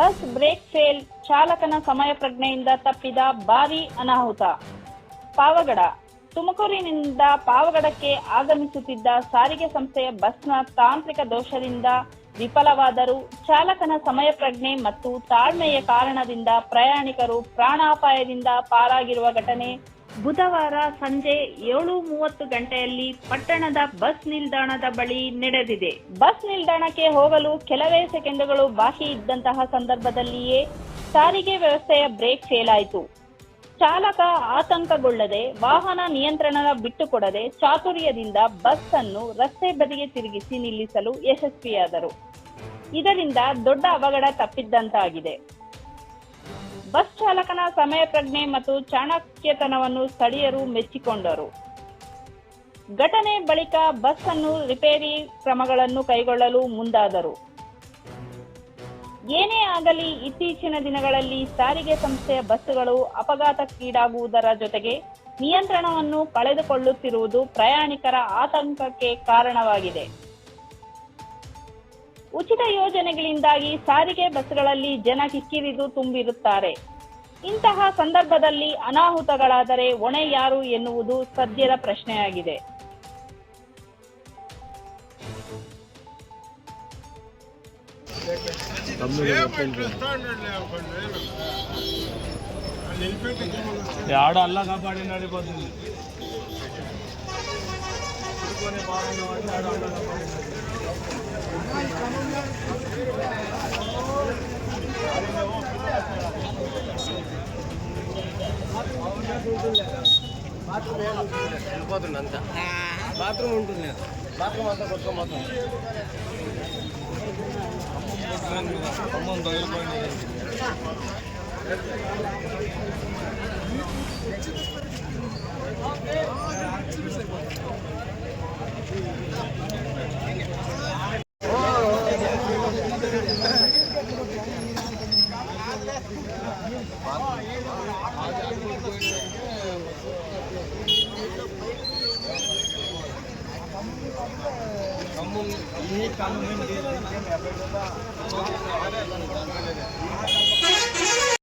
Bus break fail, ಚಾಲಕನ ಸಮಯ ಪ್ರಜ್ಞೆಯಿಂದ ತಪ್ಪಿದ ಭಾರೀ ಅನಾಹುತ. ಪಾವಗಡ, ತುಮಕೂರಿನಿಂದ ಪಾವಗಡಕ್ಕೆ ಆಗಮಿಸುತ್ತಿದ್ದ ಸಾರಿಗೆ ಸಂಸ್ಥೆಯ ಬಸ್ನ ತಾಂತ್ರಿಕ ದೋಷದಿಂದ ವಿಫಲವಾದರೂ ಚಾಲಕನ ಸಮಯ ಪ್ರಜ್ಞೆ ಮತ್ತು ತಾಳ್ಮೆಯ ಕಾರಣದಿಂದ ಪ್ರಯಾಣಿಕರು ಪ್ರಾಣಾಪಾಯದಿಂದ ಪಾರಾಗಿರುವ ಘಟನೆ ಬುಧವಾರ ಸಂಜೆ ಏಳು ಮೂವತ್ತು ಗಂಟೆಯಲ್ಲಿ ಪಟ್ಟಣದ ಬಸ್ ನಿಲ್ದಾಣದ ಬಳಿ ನಡೆದಿದೆ. ಬಸ್ ನಿಲ್ದಾಣಕ್ಕೆ ಹೋಗಲು ಕೆಲವೇ ಸೆಕೆಂಡುಗಳು ಬಾಕಿ ಇದ್ದಂತಹ ಸಂದರ್ಭದಲ್ಲಿಯೇ ಸಾರಿಗೆ ವ್ಯವಸ್ಥೆಯ ಬ್ರೇಕ್ ಫೇಲ್ ಆಯಿತು ಚಾಲಕ ಆತಂಕಗೊಳ್ಳದೆ ವಾಹನ ನಿಯಂತ್ರಣ ಬಿಟ್ಟುಕೊಡದೆ ಚಾತುರ್ಯದಿಂದ ಬಸ್ ಅನ್ನು ರಸ್ತೆ ಬದಿಗೆ ತಿರುಗಿಸಿ ನಿಲ್ಲಿಸಲು ಯಶಸ್ವಿಯಾದರು. ಇದರಿಂದ ದೊಡ್ಡ ಅವಘಡ ತಪ್ಪಿದ್ದಂತಾಗಿದೆ ಬಸ್ ಚಾಲಕನ ಸಮಯ ಪ್ರಜ್ಞೆ ಮತ್ತು ಚಾಣಕ್ಯತನವನ್ನು ಸ್ಥಳೀಯರು ಮೆಚ್ಚಿಕೊಂಡರು. ಘಟನೆ ಬಳಿಕ ಬಸ್ ಅನ್ನು ರಿಪೇರಿ ಕ್ರಮಗಳನ್ನು ಕೈಗೊಳ್ಳಲು ಮುಂದಾದರು. ಏನೇ ಆಗಲಿ ಇತ್ತೀಚಿನ ದಿನಗಳಲ್ಲಿ ಸಾರಿಗೆ ಸಂಸ್ಥೆಯ ಬಸ್ಸುಗಳು ಅಪಘಾತಕ್ಕೀಡಾಗುವುದರ ಜೊತೆಗೆ ನಿಯಂತ್ರಣವನ್ನು ಕಳೆದುಕೊಳ್ಳುತ್ತಿರುವುದು ಪ್ರಯಾಣಿಕರ ಆತಂಕಕ್ಕೆ ಕಾರಣವಾಗಿದೆ. ಉಚಿತ ಯೋಜನೆಗಳಿಂದಾಗಿ ಸಾರಿಗೆ ಬಸ್ಗಳಲ್ಲಿ ಜನ ಕಿಕ್ಕಿರಿದು ತುಂಬಿರುತ್ತಾರೆ. ಇಂತಹ ಸಂದರ್ಭದಲ್ಲಿ ಅನಾಹುತಗಳಾದರೆ ಹೊಣೆ ಯಾರು ಎನ್ನುವುದು ಸದ್ಯದ ಪ್ರಶ್ನೆಯಾಗಿದೆ. ಯಾಡ ಅಲ್ಲ, ಕಾಪಾಡಿ ನಡಿಬೋದು తీసుకొని నడిపోతుంది వెళ్ళిపోతుంది అంతా బాత్రూమ్ ఉంటుంది బాత్రూమ్ అంతా కొట్టుకోబోతుంది ఖమ్మం తగిలిపోయింది ಕಾನೂನು